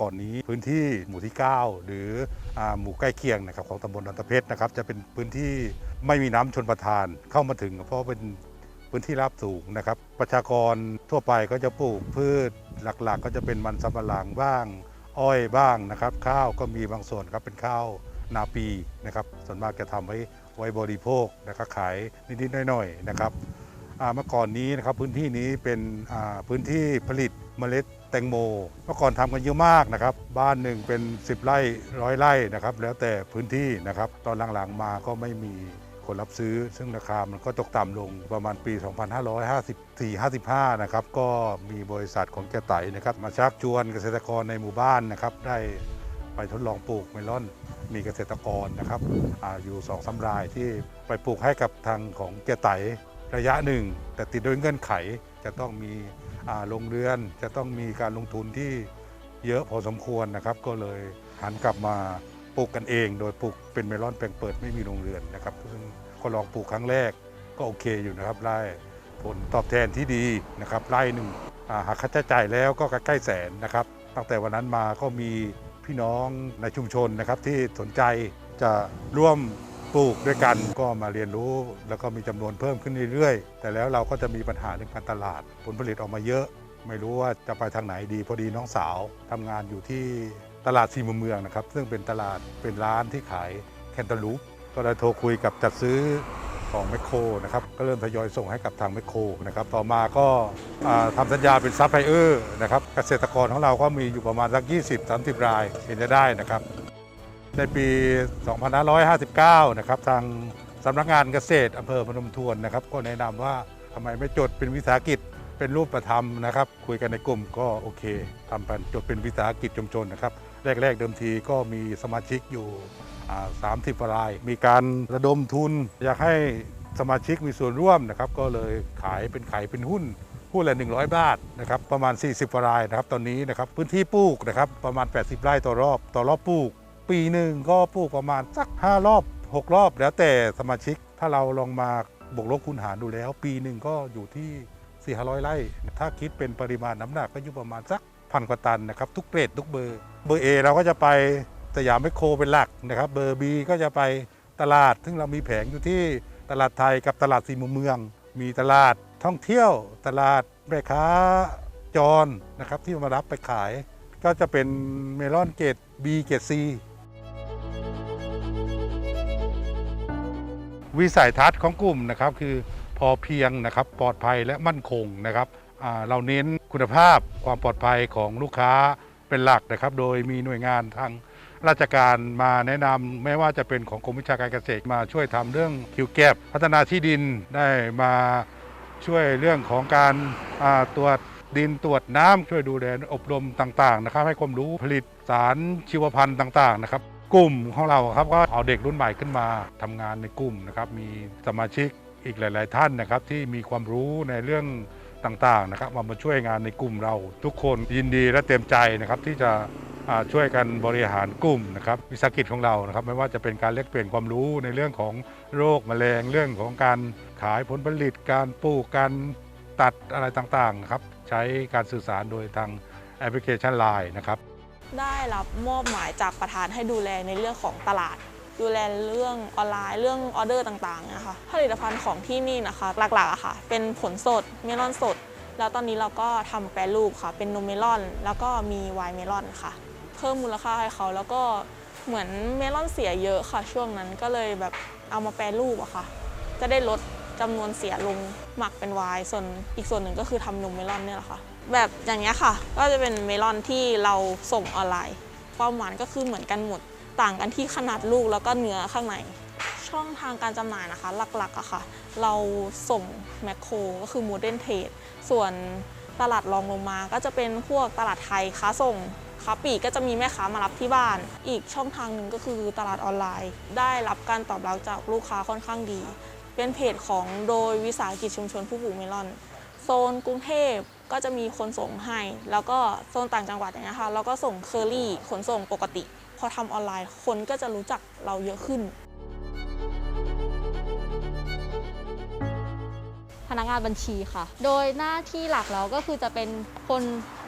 ก่อนนี้พื้นที่หมู่ที่ 9 หรืออหมู่ใกล้เคียงนะครับของตำบลดอนตะเพชรนะครับจะเป็นพื้นที่ไม่มีน้ำชนประทานเข้ามาถึง เพราะเป็นพื้นที่ราบสูงนะครับ ประชากรทั่วไปก็จะปลูกพืชหลักๆ ก็จะเป็นมันสำปะหลังบ้าง อ้อยบ้างนะครับ ข้าวก็มีบางส่วนครับเป็นข้าวนาปีนะครับส่วนมากจะทำไว้ไว้บริโภคนะครับขายนิดๆหน่อยๆนะครับ เมื่อก่อนนี้นะครับพื้นที่นี้เป็นพื้นที่ผลิตเมล็ดแตงโม เมื่อก่อนทำกันเยอะมากนะครับ บ้านหนึ่งเป็น 10 ไร่ร้อยไร่นะครับ แล้วแต่พื้นที่นะครับ ตอนหลังๆมาก็ไม่มีคนรับซื้อ ซึ่งราคามันก็ตกต่ำลงประมาณปี 2554-55 นะครับ ก็มีบริษัทของแกไตนะครับ มาชักชวนเกษตรกรในหมู่บ้านนะครับ ได้ไปทดลองปลูกเมลอน มีเกษตรกรนะครับออยู่สองสารายที่ไปปลูกให้กับทางของแกไต ระยะหนึ่ง แต่ติดโดยเงื่อนไขจะต้องมีโรงเรือน จะต้องมีการลงทุนที่เยอะพอสมควรนะครับ ก็เลยหันกลับมาปลูกกันเอง โดยปลูกเป็นเมลอนแปลงเปิดไม่มีโรงเรือนนะครับซึ่งก็ลองปลูกครั้งแรกก็โอเคอยู่นะครับได้ผลตอบแทนที่ดีนะครับไร่หนึ่งหากค่าใช้จ่ายแล้วก็ใกล้แสนนะครับ ตั้งแต่วันนั้นมาก็มีพี่น้องในชุมชนนะครับที่สนใจจะร่วม ปลูกด้วยกันก็มาเรียนรู้ แล้วก็มีจำนวนเพิ่มขึ้นเรื่อยๆ แต่แล้วเราก็จะมีปัญหาเรื่องการตลาด ผลผลิตออกมาเยอะ ไม่รู้ว่าจะไปทางไหนดีพอดีน้องสาวทำงานอยู่ที่ตลาดซีมุมเมืองนะครับ ซึ่งเป็นตลาดเป็นร้านที่ขายแคนตาลูปก็เลยโทรคุยกับจัดซื้อของแมคโครนะครับก็เริ่มทยอยส่งให้กับทางแมคโครนะครับต่อมาก็อ่าทำสัญญาเป็นซัพพลายเออร์นะครับเกษตรกรของเราก็มีอยู่ประมาณสัก 20-30 รายเห็นจะได้นะครับ ในปี 2559 นะครับ ทางสำนักงานเกษตรอำเภอพนมทวนนะครับ ก็แนะนำว่าทำไมไม่จดเป็นวิสาหกิจเป็นรูปธรรมนะครับ คุยกันในกลุ่มก็โอเคทำเป็นจดเป็นวิสาหกิจชุมชนนะครับ แรก ๆ เดิมทีก็มีสมาชิกอยู่ 30กว่าราย มีการระดมทุน อยากให้สมาชิกมีส่วนร่วมนะครับ ก็เลยขายเป็นขายเป็นหุ้นหุ้นละ 100 บาทนะครับประมาณ 40กว่ารายนะครับตอนนี้นะครับพื้นที่ปลูกนะครับประมาณ 80 ไร่ต่อรอบต่อรอบปลูก ปีหนึ่งก็ปลูกประมาณสัก 5 รอบ 6 รอบ แล้วแต่สมาชิกถ้าเราลองมาบวกลบคูณหารดูแล้ว ปีหนึ่งก็อยู่ที่ 400 ไร่ ถ้าคิดเป็นปริมาณน้ำหนักก็อยู่ประมาณสักพันกว่าตันนะครับทุกเกรดทุกเบอร์ เบอร์ A เราก็จะไปสยามแมโครเป็นหลักนะครับเบอร์ B ก็จะไปตลาด ซึ่งเรามีแผงอยู่ที่ตลาดไทยกับตลาดสี่มุมเมือง มีตลาดท่องเที่ยว ตลาดแม่ค้าจรนะครับที่มารับไปขาย ก็จะเป็นเมลอนเกรด B เกรด C วิสัยทัศน์ของกลุ่มนะครับคือพอเพียงนะครับปลอดภัยและมั่นคงนะครับเราเน้นคุณภาพความปลอดภัยของลูกค้าเป็นหลักนะครับ โดยมีหน่วยงานทางราชการมาแนะนำไม่ว่าจะเป็นของกรมวิชาการเกษตรมาช่วยทำเรื่องคิวแก็บพัฒนาที่ดินได้มาช่วยเรื่องของการาตรวจดินตรวจน้ำช่วยดูแลอบรมต่างๆนะครับ ให้ความรู้ผลิตสารชีวพันธุ์ต่าง ๆ นะครับ กลุ่มของเราครับก็เอาเด็กรุ่นใหม่ขึ้นมาทำงานในกลุ่มนะครับมีสมาชิกอีกหลาย ๆ ท่านนะครับที่มีความรู้ในเรื่องต่าง ๆ นะครับมามาช่วยงานในกลุ่มเรา ทุกคนยินดีและเต็มใจนะครับที่จะช่วยกันบริหารกลุ่มนะครับวิสาหกิจของเรานะครับไม่ว่าจะเป็นการแลกเปลี่ยนความรู้ในเรื่องของโรคแมลงเรื่องของการขายผลผลิตการปลูกการตัดอะไรต่างๆครับใช้การสื่อสารโดยทางแอปพลิเคชัน Line นะครับ ได้รับมอบหมายจากประธานให้ดูแลในเรื่องของตลาด ดูแลเรื่องออนไลน์เรื่องออเดอร์ต่างๆนะคะผลิตภัณฑ์ของที่นี่นะคะหลักๆอะค่ะ เป็นผลสดเมลอนสด แล้วตอนนี้เราก็ทำแปรรูปค่ะ เป็นนมเมลอน แล้วก็มีไวน์เมลอนค่ะ เพิ่มมูลค่าให้เขาแล้วก็เหมือนเมลอนเสียเยอะค่ะ ช่วงนั้นก็เลยแบบเอามาแปรรูปอะค่ะ จะได้ลดจำนวนเสียลงหมักเป็นไวน์ส่วนอีกส่วนหนึ่งก็คือทำนมเมลอนเนี่ยแหละค่ะ แบบอย่างเงี้ยค่ะ ก็จะเป็นเมลอนที่เราส่งออนไลน์ ความหวานก็คือเหมือนกันหมด ต่างกันที่ขนาดลูกแล้วก็เนื้อข้างใน ช่องทางการจำหน่ายนะคะ หลักๆอะค่ะ เราส่งแมคโครก็คือโมเดิร์นเทรดส่วนตลาดรองลงมาก็จะเป็นพวกตลาดไทยค้าส่งค้าปลีกก็จะมีแม่ค้ามารับที่บ้าน อีกช่องทางหนึ่งก็คือตลาดออนไลน์ ได้รับการตอบรับจากลูกค้าค่อนข้างดี เป็นเพจของโดยวิสาหกิจชุมชนผู้ปลูกเมลอน โซนกรุงเทพ ก็จะมีคนส่งให้ แล้วก็โซนต่างจังหวัดอย่างเงี้ยค่ะเราก็ส่งเคอรี่ขนส่งปกติ พอทำออนไลน์ คนก็จะรู้จักเราเยอะขึ้น พนักงานบัญชีค่ะ โดยหน้าที่หลักเราก็คือจะเป็นคน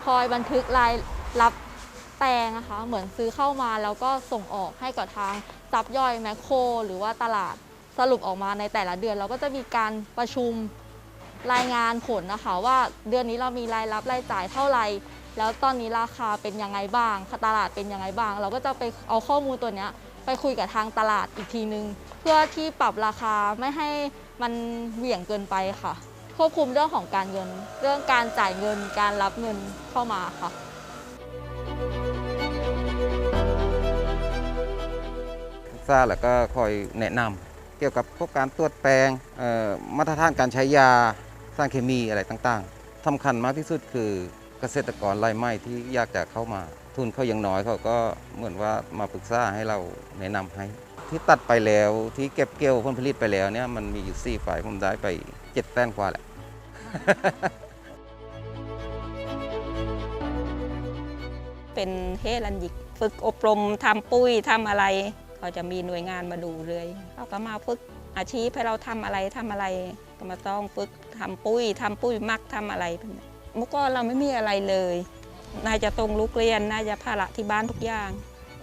คอยบันทึกรายรับแปลงนะคะ เหมือนซื้อเข้ามาแล้วก็ส่งออกให้กับทางซับย่อยแมคโคร หรือว่าตลาดสรุปออกมาในแต่ละเดือน เราก็จะมีการประชุม รายงานผลนะคะ ว่าเดือนนี้เรามีรายรับรายจ่ายเท่าไหร่แล้วตอนนี้ราคาเป็นยังไงบ้างตลาดเป็นยังไงบ้าง เราก็จะไปเอาข้อมูลตัวนี้ไปคุยกับทางตลาดอีกทีนึง เพื่อที่ปรับราคาไม่ให้มันเหวี่ยงเกินไปค่ะ ควบคุมเรื่องของการเงิน เรื่องการจ่ายเงินการรับเงินเข้ามาค่ะศึกษาแล้วก็คอยแนะนำเกี่ยวกับพวกการตรวจแปลงมาตรฐานการใช้ยา สารเคมีอะไรต่างๆสำคัญมากที่สุดคือเกษตรกรรายใหม่ที่อยากจะเข้ามา ทุนเขายังน้อยเขาก็เหมือนว่ามาปรึกษาให้เราแนะนำให้ ที่ตัดไปแล้วที่เก็บเกี่ยวผลผลิตไปแล้วเนี่ยมันมีอยู่สี่ฝ่ายผมได้ไปเจ็ดแต้นกว่าแหละเป็นเฮลันยิกฝึกอบรมทำปุ้ยทำอะไรเขาจะมีหน่วยงานมาดูเลยเขาก็มาฝึกอาชีพให้เราทำอะไรทำอะไร ก็มาต้องฝึกทำปุ้ยทำปุ้ยมักทำอะไรแบบนี้เมื่อก่อนเราไม่มีอะไรเลยน่าจะตรงลูกเรียนน่าจะภาระที่บ้านทุกอย่าง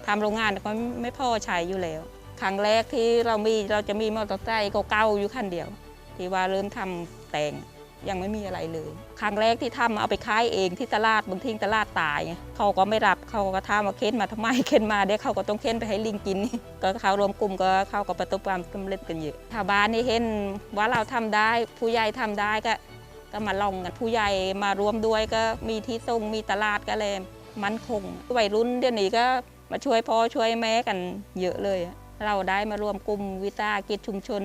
ทำโรงงานก็ไม่พอใช้อยู่แล้ว ครั้งแรกที่เรามีเราจะมีมอเตอร์ไซค์เก่าๆอยู่คันเดียว ที่ว่าเริ่มทำแต่ง ยังไม่มีอะไรเลย ครั้งแรกที่ทำเอาไปขายเองที่ตลาดบางทีตลาดตายเขาก็ไม่รับเขาก็ถามว่าเค้นมาทำไมเค้นมาเดี๋ยวเขาก็ต้องเค้นไปให้ลิงกิน ก็เขารวมกลุ่มก็เขาก็ประสบความสำเร็จกันเยอะชาวบ้านนี่เห็นว่าเราทำได้ผู้ใหญ่ทำได้ก็ ก็มาลองกันผู้ใหญ่มารวมด้วยก็มีที่ส่งมีตลาดก็เลยมั่นคงวัยรุ่นเดี๋ยวนี้ก็มาช่วยพ่อช่วยแม่กันเยอะเลย เราได้มารวมกลุ่มวิสาหกิจชุมชน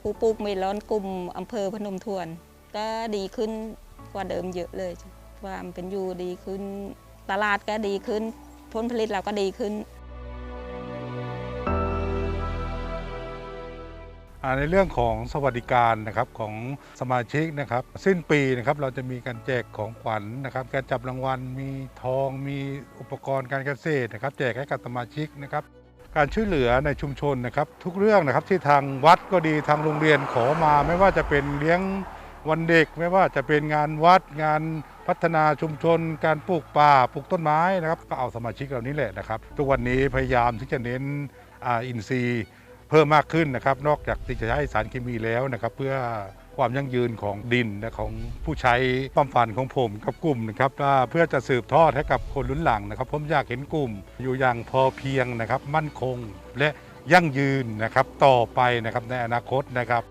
ผู้ปลูกเมลอนกลุ่มอำเภอพนมทวน ก็ดีขึ้นกว่าเดิมเยอะเลยความเป็นอยู่ดีขึ้น ตลาดก็ดีขึ้น ผลผลิตเราก็ดีขึ้นในเรื่องของสวัสดิการนะครับของสมาชิกนะครับ สิ้นปีนะครับเราจะมีการแจกของขวัญนะครับ การจับรางวัลมีทองมีอุปกรณ์การเกษตรนะครับ แจกให้กับสมาชิกนะครับ การช่วยเหลือในชุมชนนะครับ ทุกเรื่องนะครับที่ทางวัดก็ดีทางโรงเรียนขอมาไม่ว่าจะเป็นเลี้ยง วันเด็กไม่ว่าจะเป็นงานวัดงานพัฒนาชุมชน การปลูกป่าปลูกต้นไม้นะครับ ก็เอาสมาชิกเหล่านี้แหละนะครับ ทุกวันนี้พยายามที่จะเน้นอินทรีย์เพิ่มมากขึ้นนะครับ นอกจากที่จะใช้สารเคมีแล้วนะครับ เพื่อความยั่งยืนของดินและของผู้ใช้ความฝันของผมกับกลุ่มนะครับว่าเพื่อจะสืบทอดให้กับคนรุ่นหลังนะครับ ผมอยากเห็นกลุ่มอยู่อย่างพอเพียงนะครับ มั่นคงและยั่งยืนนะครับต่อไปนะครับในอนาคตนะครับ